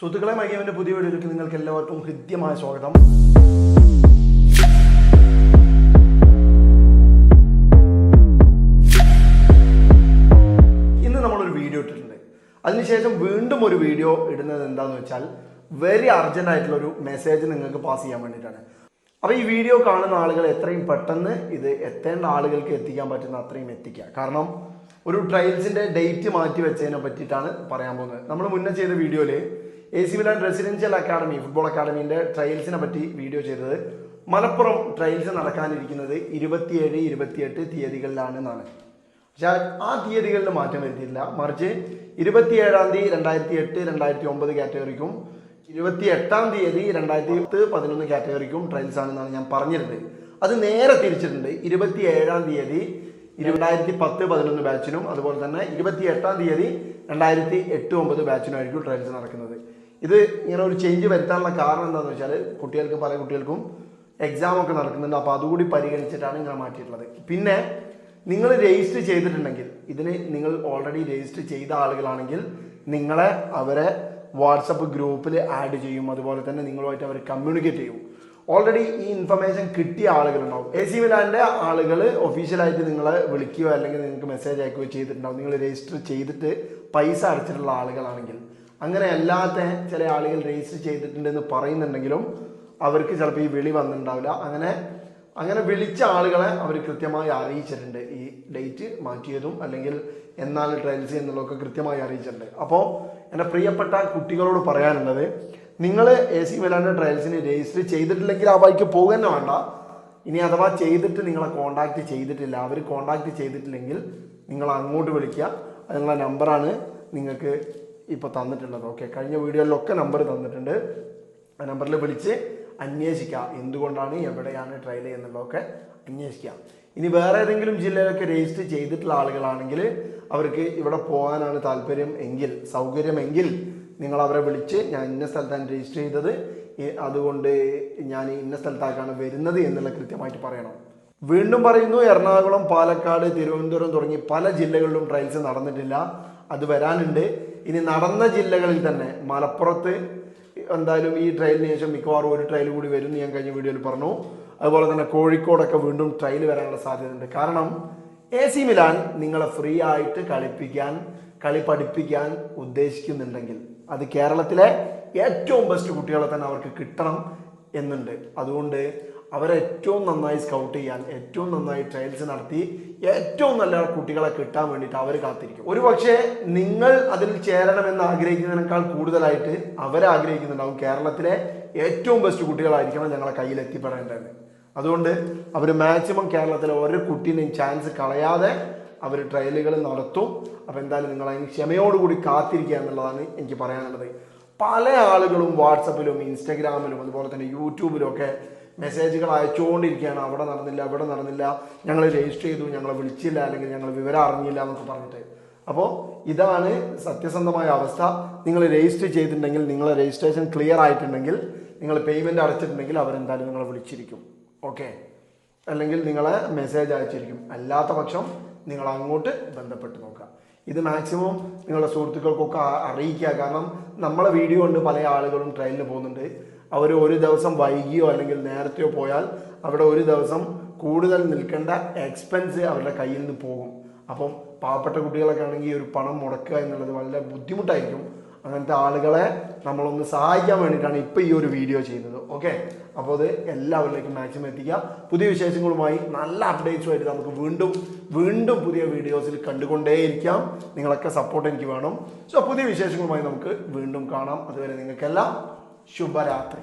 സുഹൃത്തുക്കളെ മൈഗേമിന്റെ പുതിയ വീഡിയോയിലേക്ക് നിങ്ങൾക്ക് എല്ലാവർക്കും ഹൃദ്യമായ സ്വാഗതം. ഇന്ന് നമ്മളൊരു വീഡിയോ ഇട്ടിട്ടുണ്ട്. അതിനുശേഷം വീണ്ടും ഒരു വീഡിയോ ഇടുന്നത് എന്താന്ന് വെച്ചാൽ വെരി അർജന്റ് ആയിട്ടുള്ള ഒരു മെസ്സേജ് നിങ്ങൾക്ക് പാസ് ചെയ്യാൻ വേണ്ടിയിട്ടാണ്. അപ്പോൾ ഈ വീഡിയോ കാണുന്ന ആളുകൾ എത്രയും പെട്ടെന്ന് ഇത് എത്തേണ്ട ആളുകൾക്ക് എത്തിക്കാൻ പറ്റുന്ന അത്രയും എത്തിക്കുക. കാരണം ഒരു ട്രയൽസിന്റെ ഡേറ്റ് മാറ്റി വെച്ചതിനെ പറ്റിയിട്ടാണ് പറയാൻ പോകുന്നത്. നമ്മൾ മുന്നേ ചെയ്ത വീഡിയോയിൽ A C Milan residential academy football അക്കാഡമിന്റെ ട്രയൽസിനെ പറ്റി വീഡിയോ ചെയ്തത്. മലപ്പുറം ട്രയൽസ് നടക്കാനിരിക്കുന്നത് ഇരുപത്തിയേഴ് ഇരുപത്തിയെട്ട് തീയതികളിലാണെന്നാണ്. പക്ഷേ ആ തീയതികളിൽ മാറ്റം വരുത്തിയില്ല മറിച്ച് ഇരുപത്തിയേഴാം തീയതി രണ്ടായിരത്തി എട്ട് രണ്ടായിരത്തി ഒമ്പത് കാറ്റഗറിക്കും ഇരുപത്തി എട്ടാം തീയതി രണ്ടായിരത്തി പത്ത് പതിനൊന്ന് കാറ്റഗറിക്കും ട്രയൽസ് ആണെന്നാണ് ഞാൻ പറഞ്ഞിരുന്നത്. അത് നേരെ തിരിച്ചിട്ടുണ്ട്. ഇരുപത്തി ഏഴാം തീയതി രണ്ടായിരത്തി പത്ത് പതിനൊന്ന് ബാച്ചിനും അതുപോലെ തന്നെ ഇരുപത്തി എട്ടാം തീയതി രണ്ടായിരത്തി എട്ട് ഒമ്പത് ബാച്ചിനുമായിരിക്കും ട്രയൽസ് നടക്കുന്നത്. ഇത് ഇങ്ങനെ ഒരു ചേഞ്ച് വരുത്താനുള്ള കാരണം എന്താണെന്ന് വെച്ചാൽ കുട്ടികൾക്ക് പല കുട്ടികൾക്കും എക്സാം ഒക്കെ നടക്കുന്നുണ്ട്. അപ്പോൾ അതുകൂടി പരിഗണിച്ചിട്ടാണ് ഇങ്ങനെ മാറ്റിയിട്ടുള്ളത്. പിന്നെ നിങ്ങൾ രജിസ്റ്റർ ചെയ്തിട്ടുണ്ടെങ്കിൽ ഇതിന് നിങ്ങൾ ഓൾറെഡി രജിസ്റ്റർ ചെയ്ത ആളുകളാണെങ്കിൽ നിങ്ങളെ അവരെ വാട്സപ്പ് ഗ്രൂപ്പിൽ ആഡ് ചെയ്യും. അതുപോലെ തന്നെ നിങ്ങളുമായിട്ട് അവർ കമ്മ്യൂണിക്കേറ്റ് ചെയ്യും. ഓൾറെഡി ഈ ഇൻഫർമേഷൻ കിട്ടിയ ആളുകളുണ്ടാവും. എ സി മിലാന്റെ ആളുകൾ ഒഫീഷ്യലായിട്ട് നിങ്ങളെ വിളിക്കുകയോ അല്ലെങ്കിൽ നിങ്ങൾക്ക് മെസ്സേജ് അയക്കുകയോ ചെയ്തിട്ടുണ്ടാവും. നിങ്ങൾ രജിസ്റ്റർ ചെയ്തിട്ട് പൈസ അടച്ചിട്ടുള്ള ആളുകളാണെങ്കിൽ. അങ്ങനെ അല്ലാത്ത ചില ആളുകൾ രജിസ്റ്റർ ചെയ്തിട്ടുണ്ടെന്ന് പറയുന്നുണ്ടെങ്കിലും അവർക്ക് ചിലപ്പോൾ ഈ വിളി വന്നിട്ടുണ്ടാവില്ല. അങ്ങനെ അങ്ങനെ വിളിച്ച ആളുകളെ അവർ കൃത്യമായി അറിയിച്ചിട്ടുണ്ട്. ഈ ഡേറ്റ് മാറ്റിയതും അല്ലെങ്കിൽ എന്നാണ് ട്രയൽസ് എന്നുള്ളതൊക്കെ കൃത്യമായി അറിയിച്ചിട്ടുണ്ട്. അപ്പോൾ എന്റെ പ്രിയപ്പെട്ട കുട്ടികളോട് പറയാനുള്ളത് നിങ്ങൾ എ സി മിലാന്റെ ട്രയൽസിന് രജിസ്റ്റർ ചെയ്തിട്ടില്ലെങ്കിൽ ആ ബൈക്ക് പോകുക വേണ്ട. ഇനി അഥവാ ചെയ്തിട്ട് നിങ്ങളെ കോണ്ടാക്ട് ചെയ്തിട്ടില്ല. അവർ കോണ്ടാക്ട് ചെയ്തിട്ടില്ലെങ്കിൽ നിങ്ങൾ അങ്ങോട്ട് വിളിക്കുക. അതിനുള്ള നമ്പറാണ് നിങ്ങൾക്ക് ഇപ്പോൾ തന്നിട്ടുള്ളത്. ഓക്കെ കഴിഞ്ഞ വീഡിയോയിലൊക്കെ നമ്പർ തന്നിട്ടുണ്ട്. ആ നമ്പറിൽ വിളിച്ച് അന്വേഷിക്കുക എന്തുകൊണ്ടാണ് എവിടെയാണ് ട്രയൽ എന്നുള്ളതൊക്കെ അന്വേഷിക്കുക ഇനി വേറെ ഏതെങ്കിലും ജില്ലയിലൊക്കെ രജിസ്റ്റർ ചെയ്തിട്ടുള്ള ആളുകളാണെങ്കിൽ അവർക്ക് ഇവിടെ പോകാനാണ് താല്പര്യം എങ്കിൽ സൗകര്യമെങ്കിൽ നിങ്ങൾ അവരെ വിളിച്ച് ഞാൻ ഇന്ന സ്ഥലത്താണ് രജിസ്റ്റർ ചെയ്തത്. അതുകൊണ്ട് ഞാൻ ഇന്ന സ്ഥലത്താക്കാണ് വരുന്നത് എന്നുള്ള കൃത്യമായിട്ട് പറയണം. വീണ്ടും പറയുന്നു എറണാകുളം പാലക്കാട് തിരുവനന്തപുരം തുടങ്ങി പല ജില്ലകളിലും ട്രയൽസ് നടന്നിട്ടില്ല. അത് വരാനുണ്ട്. ഇനി നടന്ന ജില്ലകളിൽ തന്നെ മലപ്പുറത്ത് എന്തായാലും ഈ ട്രയലിന് ശേഷം മിക്കവാറും ഒരു ട്രയൽ കൂടി വരും ഞാൻ കഴിഞ്ഞ വീഡിയോയിൽ പറഞ്ഞു. അതുപോലെ തന്നെ കോഴിക്കോടൊക്കെ വീണ്ടും ട്രയൽ വരാനുള്ള സാധ്യതയുണ്ട്. കാരണം എ സി മിലാൻ നിങ്ങളെ ഫ്രീ ആയിട്ട് കളിപ്പിക്കാൻ കളി പഠിപ്പിക്കാൻ ഉദ്ദേശിക്കുന്നുണ്ടെങ്കിൽ അത് കേരളത്തിലെ ഏറ്റവും ബെസ്റ്റ് കുട്ടികളെ തന്നെ അവർക്ക് കിട്ടണം എന്നുണ്ട്. അതുകൊണ്ട് അവരെ ഏറ്റവും നന്നായി സ്കൗട്ട് ചെയ്യാൻ ഏറ്റവും നന്നായി ട്രയൽസ് നടത്തി ഏറ്റവും നല്ല കുട്ടികളെ കിട്ടാൻ വേണ്ടിയിട്ട് അവർ കാത്തിരിക്കും. ഒരു പക്ഷേ നിങ്ങൾ അതിൽ ചേരണമെന്ന് ആഗ്രഹിക്കുന്നതിനേക്കാൾ കൂടുതലായിട്ട് അവരാഗ്രഹിക്കുന്നുണ്ടാവും കേരളത്തിലെ ഏറ്റവും ബെസ്റ്റ് കുട്ടികളായിരിക്കണം ഞങ്ങളെ കയ്യിൽ എത്തിപ്പെടേണ്ടത്. അതുകൊണ്ട് അവർ മാക്സിമം കേരളത്തിലെ ഓരോ കുട്ടീനെയും ചാൻസ് കളയാതെ അവർ ട്രയലുകൾ നടത്തും. അപ്പോൾ എന്തായാലും നിങ്ങൾ അതിന് ക്ഷമയോടുകൂടി കാത്തിരിക്കുക എന്നുള്ളതാണ് എനിക്ക് പറയാനുള്ളത്. പല ആളുകളും വാട്സപ്പിലും ഇൻസ്റ്റഗ്രാമിലും അതുപോലെ തന്നെ യൂട്യൂബിലും ഒക്കെ മെസ്സേജുകൾ അയച്ചുകൊണ്ടിരിക്കുകയാണ്. അവിടെ നടന്നില്ല ഇവിടെ നടന്നില്ല. ഞങ്ങൾ രജിസ്റ്റർ ചെയ്തു ഞങ്ങളെ വിളിച്ചില്ല അല്ലെങ്കിൽ ഞങ്ങൾ വിവരം അറിഞ്ഞില്ല എന്നൊക്കെ പറഞ്ഞിട്ട്. അപ്പോൾ ഇതാണ് സത്യസന്ധമായ അവസ്ഥ. നിങ്ങൾ രജിസ്റ്റർ ചെയ്തിട്ടുണ്ടെങ്കിൽ നിങ്ങളെ രജിസ്ട്രേഷൻ ക്ലിയർ ആയിട്ടുണ്ടെങ്കിൽ നിങ്ങൾ പേയ്മെന്റ് അടച്ചിട്ടുണ്ടെങ്കിൽ അവരെന്തായാലും നിങ്ങളെ വിളിച്ചിരിക്കും. ഓക്കെ? അല്ലെങ്കിൽ നിങ്ങളെ മെസ്സേജ് അയച്ചിരിക്കും. അല്ലാത്ത പക്ഷം നിങ്ങൾ അങ്ങോട്ട് ബന്ധപ്പെട്ട് നോക്കുക. ഇത് മാക്സിമം നിങ്ങളുടെ സുഹൃത്തുക്കൾക്കൊക്കെ അറിയിക്കുക. കാരണം നമ്മളെ വീഡിയോ കൊണ്ട് പല ആളുകളും ട്രെയിനിൽ പോകുന്നുണ്ട്. അവർ ഒരു ദിവസം വൈകിയോ അല്ലെങ്കിൽ നേരത്തെയോ പോയാൽ അവിടെ ഒരു ദിവസം കൂടുതൽ നിൽക്കേണ്ട എക്സ്പെൻസ് അവരുടെ കയ്യിൽ നിന്ന് പോകും. അപ്പം പാവപ്പെട്ട കുട്ടികളൊക്കെ ആണെങ്കിൽ ഒരു പണം മുടക്കുക എന്നുള്ളത് വളരെ ബുദ്ധിമുട്ടായിരിക്കും. അങ്ങനത്തെ ആളുകളെ നമ്മളൊന്ന് സഹായിക്കാൻ വേണ്ടിയിട്ടാണ് ഇപ്പോൾ ഈ ഒരു വീഡിയോ ചെയ്യുന്നത് ഓക്കെ അപ്പോൾ അത് എല്ലാവരിലേക്കും മാക്സിമം എത്തിക്കുക പുതിയ വിശേഷങ്ങളുമായി നല്ല അപ്ഡേറ്റ്സുമായിട്ട് നമുക്ക് വീണ്ടും വീണ്ടും പുതിയ വീഡിയോസിൽ കണ്ടുകൊണ്ടേയിരിക്കാം. നിങ്ങളൊക്കെ സപ്പോർട്ട് എനിക്ക് വേണം. സോ പുതിയ വിശേഷങ്ങളുമായി നമുക്ക് വീണ്ടും കാണാം. അതുവരെ നിങ്ങൾക്കെല്ലാം ശുഭരാത്രി.